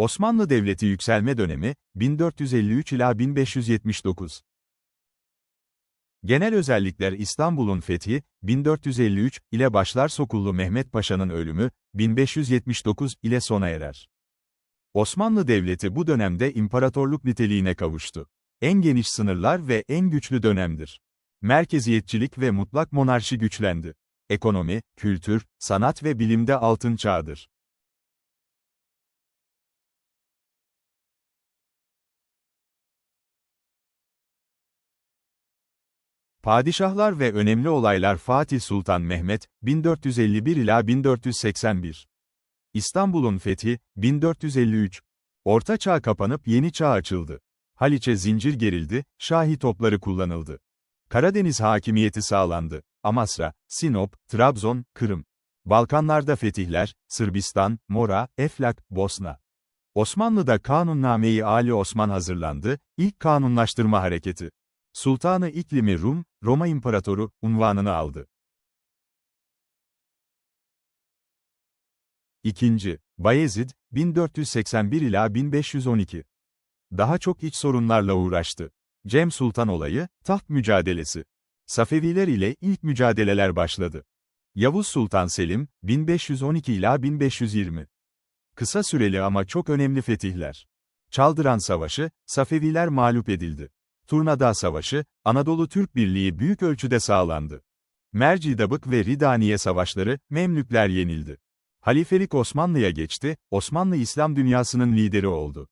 Osmanlı Devleti yükselme dönemi, 1453 ila 1579. Genel özellikler İstanbul'un fethi, 1453 ile başlar Sokullu Mehmet Paşa'nın ölümü, 1579 ile sona erer. Osmanlı Devleti bu dönemde imparatorluk niteliğine kavuştu. En geniş sınırlar ve en güçlü dönemdir. Merkeziyetçilik ve mutlak monarşi güçlendi. Ekonomi, kültür, sanat ve bilimde altın çağdır. Padişahlar ve önemli olaylar Fatih Sultan Mehmet, 1451 ila 1481. İstanbul'un fethi, 1453. Orta Çağ kapanıp yeni çağ açıldı. Haliç'e zincir gerildi, Şahi topları kullanıldı. Karadeniz hakimiyeti sağlandı. Amasra, Sinop, Trabzon, Kırım. Balkanlarda fetihler, Sırbistan, Mora, Eflak, Bosna. Osmanlı'da Kanunname-i Ali Osman hazırlandı, ilk kanunlaştırma hareketi. Sultanı İklimi Rum, Roma İmparatoru, unvanını aldı. İkinci, Bayezid, 1481 ila 1512. Daha çok iç sorunlarla uğraştı. Cem Sultan olayı, taht mücadelesi. Safeviler ile ilk mücadeleler başladı. Yavuz Sultan Selim, 1512 ila 1520. Kısa süreli ama çok önemli fetihler. Çaldıran Savaşı, Safeviler mağlup edildi. Turnada Savaşı, Anadolu Türk Birliği büyük ölçüde sağlandı. Mercidabık ve Ridaniye Savaşları, Memlükler yenildi. Halifelik Osmanlı'ya geçti, Osmanlı İslam dünyasının lideri oldu.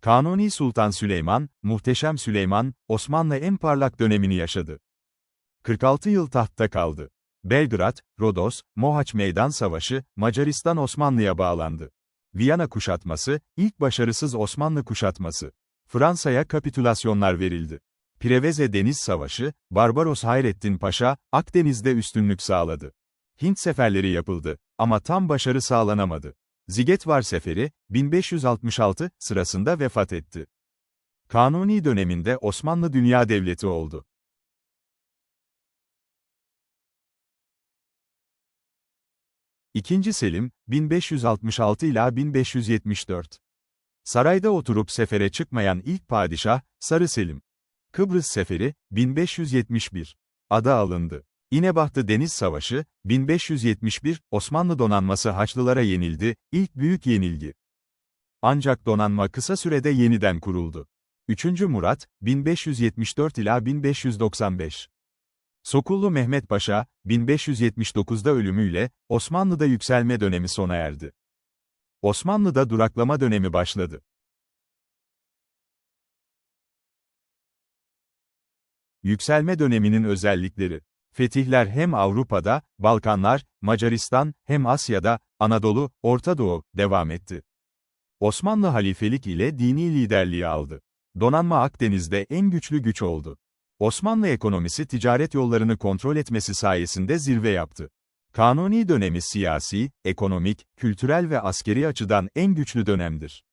Kanuni Sultan Süleyman, Muhteşem Süleyman, Osmanlı en parlak dönemini yaşadı. 46 yıl tahtta kaldı. Belgrad, Rodos, Mohaç Meydan Savaşı, Macaristan Osmanlı'ya bağlandı. Viyana kuşatması, ilk başarısız Osmanlı kuşatması. Fransa'ya kapitülasyonlar verildi. Preveze Deniz Savaşı, Barbaros Hayrettin Paşa, Akdeniz'de üstünlük sağladı. Hint seferleri yapıldı, ama tam başarı sağlanamadı. Zigetvar Seferi, 1566 sırasında vefat etti. Kanuni döneminde Osmanlı Dünya Devleti oldu. İkinci Selim, 1566 ila 1574. Sarayda oturup sefere çıkmayan ilk padişah, Sarı Selim. Kıbrıs Seferi, 1571. Ada alındı. İnebahtı Deniz Savaşı, 1571, Osmanlı donanması Haçlılara yenildi, ilk büyük yenilgi. Ancak donanma kısa sürede yeniden kuruldu. 3. Murat, 1574 ila 1595. Sokullu Mehmet Paşa, 1579'da ölümüyle, Osmanlı'da yükselme dönemi sona erdi. Osmanlı'da duraklama dönemi başladı. Yükselme döneminin özellikleri Fetihler hem Avrupa'da, Balkanlar, Macaristan, hem Asya'da, Anadolu, Orta Doğu, devam etti. Osmanlı halifelik ile dini liderliği aldı. Donanma Akdeniz'de en güçlü güç oldu. Osmanlı ekonomisi ticaret yollarını kontrol etmesi sayesinde zirve yaptı. Kanuni dönemi siyasi, ekonomik, kültürel ve askeri açıdan en güçlü dönemdir.